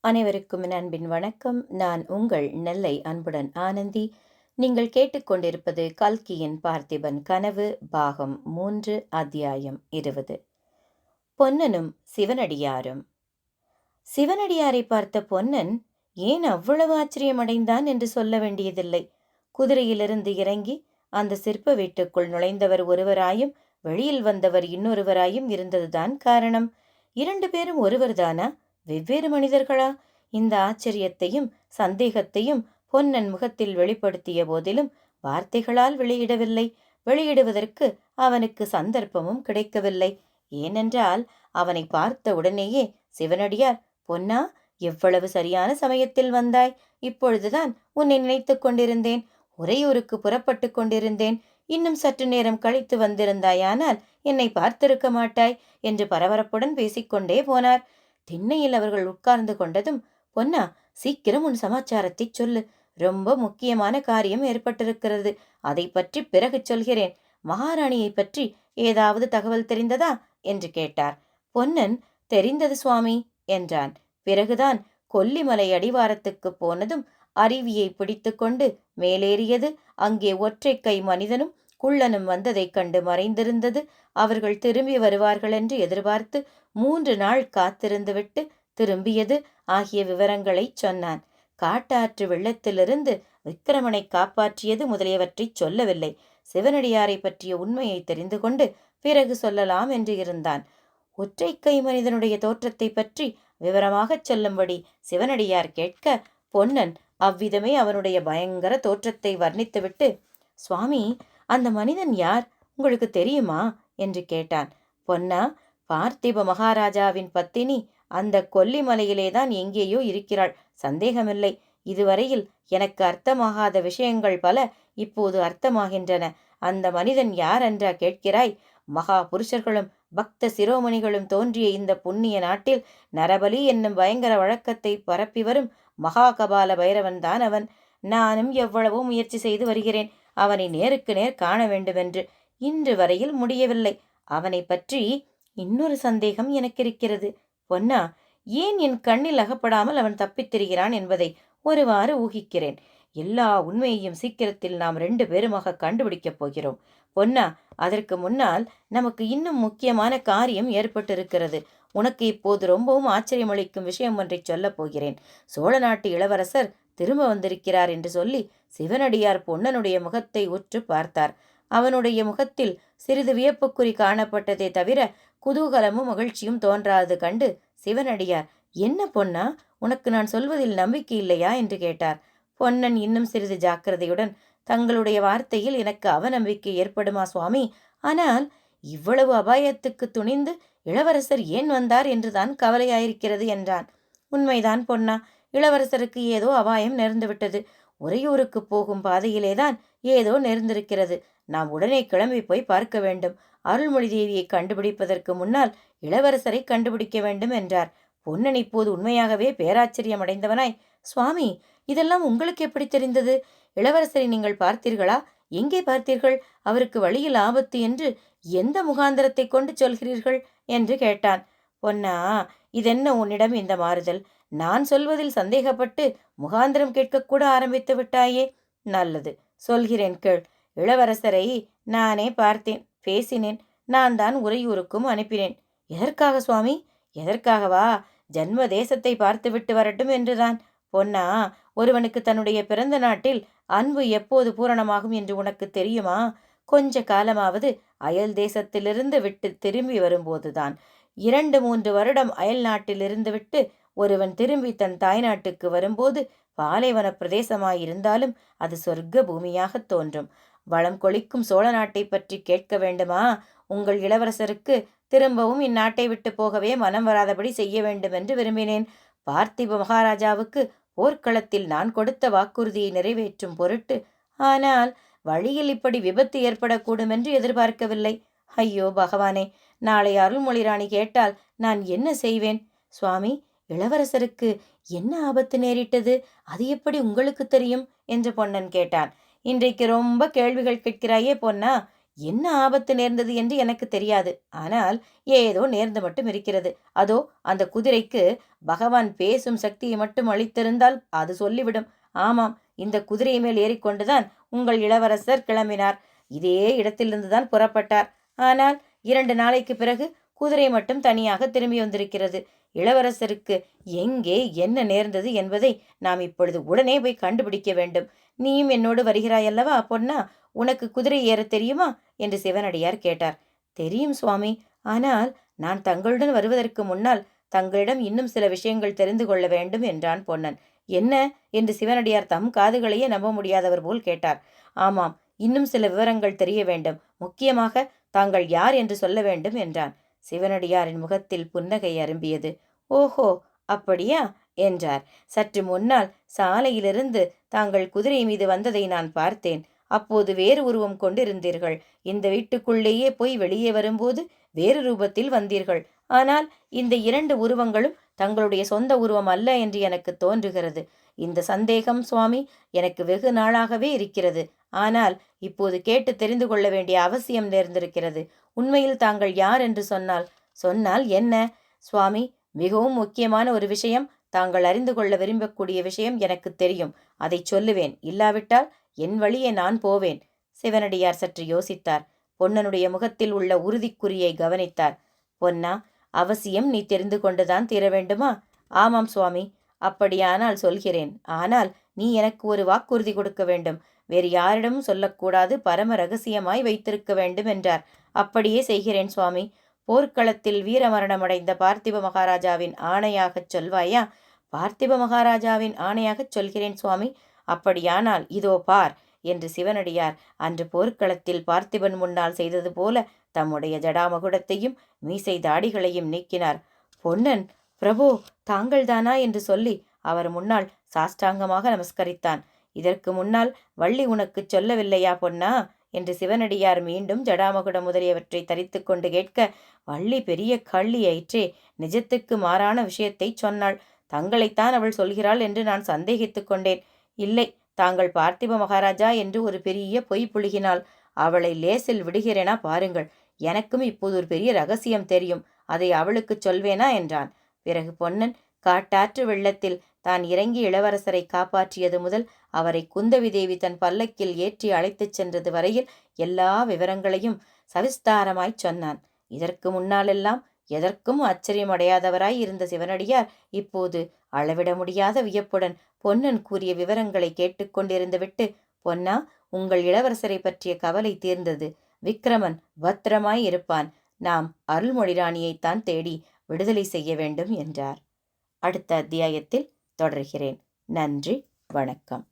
அனைவருக்கும் என் அன்பின் வணக்கம். நான் உங்கள் நெல்லை அன்புடன் ஆனந்தி. நீங்கள் கேட்டுக்கொண்டிருப்பது கல்கியின் பார்த்திபன் கனவு பாகம் மூன்று அத்தியாயம் இருபது. பொன்னனும் சிவனடியாரும். சிவனடியாரை பார்த்த பொன்னன் ஏன் அவ்வளவு ஆச்சரியமடைந்தான்? என்று சொல்ல வேண்டியதில்லை. குதிரையிலிருந்து இறங்கி அந்த சிற்ப வீட்டுக்குள் நுழைந்தவர் ஒருவராயும் வெளியில் வந்தவர் இன்னொருவராயும் இருந்ததுதான் காரணம். இரண்டு பேரும் ஒருவர்தானா? வெவ்வேறு மனிதர்களா? இந்த ஆச்சரியத்தையும் சந்தேகத்தையும் பொன்னன் முகத்தில் வெளிப்படுத்திய போதிலும் வார்த்தைகளால் வெளியிடவில்லை. வெளியிடுவதற்கு அவனுக்கு சந்தர்ப்பமும் கிடைக்கவில்லை. ஏனென்றால் அவனை பார்த்த உடனேயே சிவனடியார் பொன்னா எவ்வளவு சரியான சமயத்தில் வந்தாய்? இப்பொழுதுதான் உன்னை நினைத்துக் கொண்டிருந்தேன். உறையூருக்கு புறப்பட்டு கொண்டிருந்தேன். இன்னும் சற்று நேரம் கழித்து வந்திருந்தாயானால் என்னை பார்த்திருக்க மாட்டாய் என்று பரபரப்புடன் பேசிக்கொண்டே போனார். திண்ணையில் அவர்கள் உட்கார்ந்து கொண்டதும் பொன்னா சீக்கிரம் உன் சமாச்சாரத்தை சொல்லு. ரொம்ப முக்கியமான காரியம் ஏற்பட்டிருக்கிறது. அதை பற்றி பிறகு சொல்கிறேன். மகாராணியை பற்றி ஏதாவது தகவல் தெரிந்ததா? என்று கேட்டார். பொன்னன் தெரிந்தது சுவாமி என்றான். பிறகுதான் கொல்லிமலை அடிவாரத்துக்கு போனதும் அருவியை பிடித்துக்கொண்டு மேலேறியது. அங்கே ஒற்றை கை மனிதனும் குள்ளனும் வந்ததைக் கண்டு மறைந்திருந்தது. அவர்கள் திரும்பி வருவார்கள் என்று எதிர்பார்த்து மூன்று நாள் காத்திருந்துவிட்டு திரும்பியது ஆகிய விவரங்களை சொன்னான். காட்டாற்று வெள்ளத்திலிருந்து விக்கிரமனை காப்பாற்றியது முதலியவற்றை சொல்லவில்லை. சிவனடியாரை பற்றிய உண்மையை தெரிந்து கொண்டு பிறகு சொல்லலாம் என்று இருந்தான். ஒற்றை கை மனிதனுடைய தோற்றத்தை பற்றி விவரமாகச் சொல்லும்படி சிவனடியார் கேட்க பொன்னன் அவ்விதமே அவனுடைய பயங்கர தோற்றத்தை வர்ணித்துவிட்டு சுவாமி அந்த மனிதன் யார்? உங்களுக்கு தெரியுமா? என்று கேட்டான். பொன்னா பார்த்திப மகாராஜாவின் பத்தினி அந்த கொல்லிமலையிலேதான் எங்கேயோ இருக்கிறாள். சந்தேகமில்லை. இதுவரையில் எனக்கு அர்த்தமாகாத விஷயங்கள் பல இப்போது அர்த்தமாகின்றன. அந்த மனிதன் யார் என்றா கேட்கிறாய்? மகா புருஷர்களும் பக்த சிரோமணிகளும் தோன்றிய இந்த புண்ணிய நாட்டில் நரபலி என்னும் பயங்கர வழக்கத்தை பரப்பி வரும் மகாகபால பைரவன் தான் அவன். நானும் எவ்வளவோ முயற்சி செய்து வருகிறேன். அவனை நேருக்கு நேர் காண வேண்டுமென்று இன்று வரையில் முடியவில்லை. அவனை பற்றி இன்னொரு சந்தேகம் எனக்கு இருக்கிறது பொன்னா ஏன் என் கண்ணில் அகப்படாமல் அவன் தப்பித்திருக்கிறான் என்பதை ஒருவாறு ஊகிக்கிறேன். எல்லா உண்மையையும் சீக்கிரத்தில் நாம் ரெண்டு பேருமாக கண்டுபிடிக்கப் போகிறோம். பொன்னா அதற்கு முன்னால் நமக்கு இன்னும் முக்கியமான காரியம் ஏற்பட்டிருக்கிறது. உனக்கு இப்போது ரொம்பவும் ஆச்சரியமளிக்கும் விஷயம் ஒன்றை சொல்லப் போகிறேன். சோழ நாட்டு இளவரசர் திரும்ப வந்திருக்கிறார் என்று சொல்லி சிவனடியார் பொன்னனுடைய முகத்தை உற்று பார்த்தார். அவனுடைய முகத்தில் சிறிது வியப்புக்குறி காணப்பட்டதே தவிர குதூகலமும் மகிழ்ச்சியும் தோன்றாது கண்டு சிவனடியார் என்ன பொன்னா உனக்கு நான் சொல்வதில் நம்பிக்கை இல்லையா? என்று கேட்டார். பொன்னன் இன்னும் சிறிது ஜாக்கிரதையுடன் தங்களுடைய வார்த்தையில் எனக்கு அவநம்பிக்கை ஏற்படுமா சுவாமி? ஆனால் இவ்வளவு அபாயத்துக்கு துணிந்து இளவரசர் ஏன் வந்தார் என்றுதான் கவலையாயிருக்கிறது என்றான். உண்மைதான் பொன்னா இளவரசருக்கு ஏதோ அபாயம் நேர்ந்துவிட்டது. உறையூருக்கு போகும் பாதையிலேதான் ஏதோ நேர்ந்திருக்கிறது. நாம் உடனே கிளம்பி போய் பார்க்க வேண்டும். அருள்மொழி தேவியை கண்டுபிடிப்பதற்கு முன்னால் இளவரசரை கண்டுபிடிக்க வேண்டும் என்றார். பொன்னன் இப்போது உண்மையாகவே பேராச்சரியம் அடைந்தவனாய் சுவாமி இதெல்லாம் உங்களுக்கு எப்படி தெரிந்தது? இளவரசரை நீங்கள் பார்த்தீர்களா? எங்கே பார்த்தீர்கள்? அவருக்கு வழியில் ஆபத்து என்று எந்த முகாந்திரத்தை கொண்டு சொல்கிறீர்கள்? என்று கேட்டான். பொன்னா இதென்ன உன்னிடம் இந்த மாறுதல்? நான் சொல்வதில் சந்தேகப்பட்டு முகாந்திரம் கேட்கக்கூட ஆரம்பித்து விட்டாயே. நல்லது சொல்கிறேன் கேள். இளவரசரை நானே பார்த்தேன் பேசினேன். நான் தான் உறையூருக்கும் அனுப்பினேன். எதற்காக சுவாமி? எதற்காகவா? ஜன்ம தேசத்தை பார்த்துவிட்டு வரட்டும் என்றுதான். பொன்னா ஒருவனுக்கு தன்னுடைய பிறந்த நாட்டில் அன்பு எப்போது பூரணமாகும் என்று உனக்கு தெரியுமா? கொஞ்ச காலமாவது அயல் தேசத்திலிருந்து விட்டு திரும்பி வரும்போதுதான். இரண்டு மூன்று வருடம் அயல் நாட்டிலிருந்து விட்டு ஒருவன் திரும்பி தன் தாய்நாட்டுக்கு வரும்போது பாலைவன பிரதேசமாயிருந்தாலும் அது சொர்க்க பூமியாக தோன்றும். வளம் கொளிக்கும் சோழ நாட்டை பற்றி கேட்க வேண்டுமா? உங்கள் இளவரசருக்கு திரும்பவும் இந்நாட்டை விட்டு போகவே மனம் வராதபடி செய்ய வேண்டும் என்று விரும்பினேன். பார்த்திப மகாராஜாவுக்கு போர்க்களத்தில் நான் கொடுத்த வாக்குறுதியை நிறைவேற்றும் பொருட்டு ஆனால் வழியில் இப்படி விபத்து ஏற்படக்கூடும் என்று எதிர்பார்க்கவில்லை. ஐயோ பகவானே நாளை அருள்மொழிராணி கேட்டால் நான் என்ன செய்வேன்? சுவாமி இளவரசருக்கு என்ன ஆபத்து நேரிட்டது? அது எப்படி உங்களுக்கு தெரியும்? என்று பொன்னன் கேட்டான். இன்றைக்கு ரொம்ப கேள்விகள் கேட்கிறாயே பொன்னா என்ன ஆபத்து நேர்ந்தது என்று எனக்கு தெரியாது. ஆனால் ஏதோ நேர்ந்து மட்டும் இருக்கிறது. அதோ அந்த குதிரைக்கு பகவான் பேசும் சக்தியை மட்டும் அளித்திருந்தால் அது சொல்லிவிடும். ஆமாம் இந்த குதிரை மேல் ஏறிக்கொண்டுதான் உங்கள் இளவரசர் கிளம்பினார். இதே இடத்திலிருந்துதான் புறப்பட்டார். ஆனால் இரண்டு நாளைக்கு பிறகு குதிரை மட்டும் தனியாக திரும்பி வந்திருக்கிறது. இளவரசருக்கு எங்கே என்ன நேர்ந்தது என்பதை நாம் இப்பொழுது உடனே போய் கண்டுபிடிக்க வேண்டும். நீயும் என்னோடு வருகிறாயல்லவா பொன்னா? உனக்கு குதிரை ஏற தெரியுமா? என்று சிவனடியார் கேட்டார். தெரியும் சுவாமி. ஆனால் நான் தங்களுடன் வருவதற்கு முன்னால் தங்களிடம் இன்னும் சில விஷயங்கள் தெரிந்து கொள்ள வேண்டும் என்றான் பொன்னன். என்ன? என்று சிவனடியார் தம் காதுகளையே நம்ப முடியாதவர் போல் கேட்டார். ஆமாம் இன்னும் சில விவரங்கள் தெரிய வேண்டும். முக்கியமாக தாங்கள் யார் என்று சொல்ல வேண்டும் என்றான். சிவனடியாரின் முகத்தில் புன்னகை அரும்பியது. ஓஹோ அப்படியா? என்றார். சற்று முன்னால் சாலையிலிருந்து தாங்கள் குதிரை மீது வந்ததை நான் பார்த்தேன். அப்போது வேறு உருவம் கொண்டிருந்தீர்கள். இந்த வீட்டுக்குள்ளேயே போய் வெளியே வரும்போது வேறு ரூபத்தில் வந்தீர்கள். ஆனால் இந்த இரண்டு உருவங்களும் தங்களுடைய சொந்த உருவம் அல்ல என்று எனக்கு தோன்றுகிறது. இந்த சந்தேகம் சுவாமி எனக்கு வெகு நாளாகவே இருக்கிறது. ஆனால் இப்போது கேட்டு தெரிந்து கொள்ள வேண்டிய அவசியம் நேர்ந்திருக்கிறது. உண்மையில் தாங்கள் யார் என்று சொன்னால் சொன்னால் என்ன? சுவாமி மிகவும் முக்கியமான ஒரு விஷயம் தாங்கள் அறிந்து கொள்ள விரும்பக்கூடிய விஷயம் எனக்கு தெரியும். அதை சொல்லுவேன். இல்லாவிட்டால் என் வழியே நான் போவேன். சிவனடியார் சற்று யோசித்தார். பொன்னனுடைய முகத்தில் உள்ள உறுதிக்குறியை கவனித்தார். பொன்னா அவசியம் நீ தெரிந்து கொண்டுதான் தீர வேண்டுமா? ஆமாம் சுவாமி அப்படியானால் சொல்கிறேன். ஆனால் நீ எனக்கு ஒரு வாக்குறுதி கொடுக்க வேண்டும். வேறு யாரிடமும் சொல்லக்கூடாது பரம ரகசியமாய் வைத்திருக்க வேண்டும் என்றார். அப்படியே செய்கிறேன் சுவாமி. போர்க்களத்தில் வீரமரணமடைந்த பார்த்திப மகாராஜாவின் ஆணையாகச் சொல்வாயா? பார்த்திப மகாராஜாவின் ஆணையாகச் சொல்கிறேன் சுவாமி. அப்படியானால் இதோ பார். என்று சிவனடியார் அன்று போர்க்களத்தில் பார்த்திபன் முன்னால் செய்தது போல தம்முடைய ஜடாமகுடத்தையும் மீசை தாடிகளையும் நீக்கினார். பொன்னன் பிரபு தாங்கள்தானா? என்று சொல்லி அவர் முன்னால் சாஷ்டாங்கமாக நமஸ்கரித்தான். இதற்கு முன்னால் வள்ளி உனக்குச் சொல்லவில்லையா பொன்னா? என்று சிவனடியார் மீண்டும் ஜடாமகுடம் முதலியவற்றை தரித்து கொண்டு கேட்க வள்ளி பெரிய கள்ளியாயிற்றே நிஜத்துக்கு மாறான விஷயத்தை சொன்னாள். தங்களைத்தான் அவள் சொல்கிறாள் என்று நான் சந்தேகித்து கொண்டேன். இல்லை தாங்கள் பார்த்திப மகாராஜா என்று ஒரு பெரிய பொய் புழுகினாள். அவளை லேசில் விடுகிறேனா பாருங்கள். எனக்கும் இப்போது ஒரு பெரிய ரகசியம் தெரியும். அதை அவளுக்கு சொல்வேனா என்றான். பிறகு பொன்னன் காட்டாற்று வெள்ளத்தில் தான் இறங்கி இளவரசரை காப்பாற்றியது முதல் அவரை குந்தவி தேவி தன் பல்லக்கில் ஏற்றி அழைத்துச் சென்றது வரையில் எல்லா விவரங்களையும் சவிஸ்தாரமாய்ச் சொன்னான். இதற்கு முன்னாலெல்லாம் எதற்கும் ஆச்சரியமடையாதவராய் இருந்த சிவனடியார் இப்போது அளவிட முடியாத வியப்புடன் பொன்னன் கூறிய விவரங்களை கேட்டுக்கொண்டிருந்து விட்டு பொன்னா உங்கள் இளவரசரை பற்றிய கவலை தீர்ந்தது. விக்ரமன் பத்திரமாய் இருப்பான். நாம் அருள்மொழி ராணியைத்தான் தேடி விடுதலை செய்ய வேண்டும் என்றார். அடுத்த அத்தியாயத்தில் தொடர்கிறேன். நன்றி வணக்கம்.